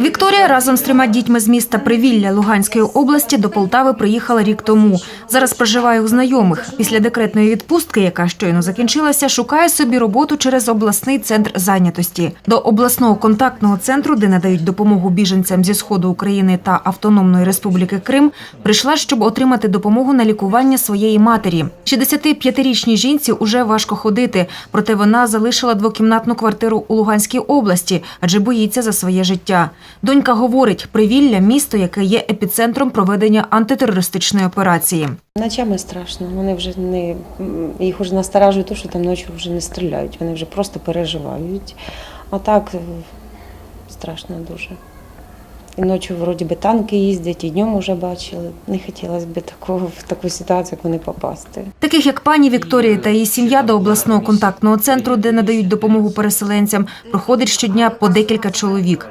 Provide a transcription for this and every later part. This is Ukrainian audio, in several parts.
Вікторія разом з трьома дітьми з міста Привілля Луганської області до Полтави приїхала рік тому. Зараз проживає у знайомих. Після декретної відпустки, яка щойно закінчилася, шукає собі роботу через обласний центр зайнятості. До обласного контактного центру, де надають допомогу біженцям зі сходу України та Автономної Республіки Крим, прийшла, щоб отримати допомогу на лікування своєї матері. 65-річній жінці уже важко ходити, проте вона залишила двокімнатну квартиру у Луганській області, адже боїться за своє життя. Донька говорить, Привілля місто, яке є епіцентром проведення антитерористичної операції. Ночами страшно. Вони вже не їх вже насторажує те, що там ночі вже не стріляють. Вони вже просто переживають. А так е, страшно дуже. І ночі вроді би танки їздять, і днем вже бачили. Не хотілося б такого в таку ситуацію, як вони попасти. Таких як пані Вікторія та її сім'я до обласного контактного центру, де надають допомогу переселенцям, проходить щодня по декілька чоловік.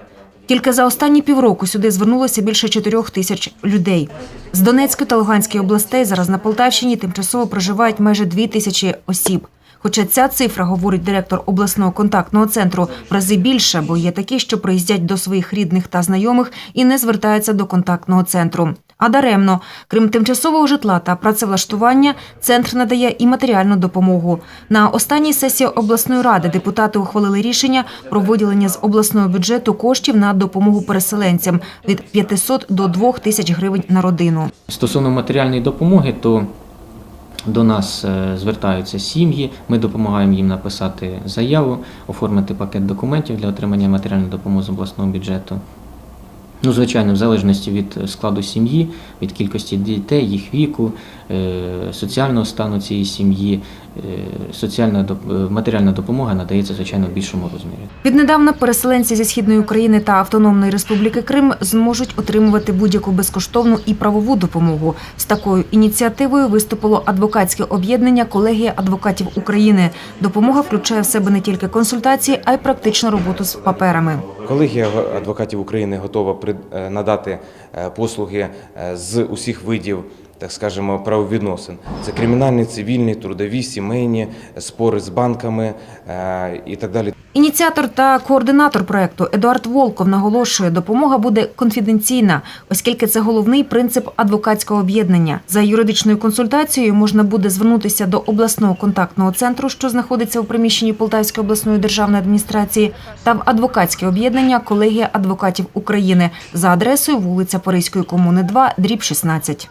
Тільки за останні півроку сюди звернулося більше чотирьох тисяч людей. З Донецької та Луганської областей зараз на Полтавщині тимчасово проживають майже дві тисячі осіб. Хоча ця цифра, говорить директор обласного контактного центру, в рази більша, бо є такі, що приїздять до своїх рідних та знайомих і не звертаються до контактного центру. А даремно, крім тимчасового житла та працевлаштування, центр надає і матеріальну допомогу. На останній сесії обласної ради депутати ухвалили рішення про виділення з обласного бюджету коштів на допомогу переселенцям від 500 до 2 тисяч гривень на родину. Стосовно матеріальної допомоги, то до нас е, звертаються сім'ї. Ми допомагаємо їм написати заяву, оформити пакет документів для отримання матеріальної допомоги з обласного бюджету. Ну, звичайно, в залежності від складу сім'ї, від кількості дітей, їх віку, е, соціального стану цієї сім'ї, е, соціальна е, матеріальна допомога надається звичайно в більшому розмірі. Віднедавна переселенці зі східної України та Автономної Республіки Крим зможуть отримувати будь-яку безкоштовну і правову допомогу. З такою ініціативою виступило адвокатське об'єднання колегія адвокатів України. Допомога включає в себе не тільки консультації, а й практичну роботу з паперами. Колегія адвокатів України готова е, надати е, послуги е, з усіх видів. Так скажемо, правовідносин це кримінальні, цивільні, трудові, сімейні, спори з банками е, і так далі. Ініціатор та координатор проекту Едуард Волков наголошує, допомога буде конфіденційна, оскільки це головний принцип адвокатського об'єднання. За юридичною консультацією можна буде звернутися до обласного контактного центру, що знаходиться у приміщенні Полтавської обласної державної адміністрації, та в адвокатське об'єднання колегія адвокатів України за адресою вулиця Паризької комуни 2, дріб 16.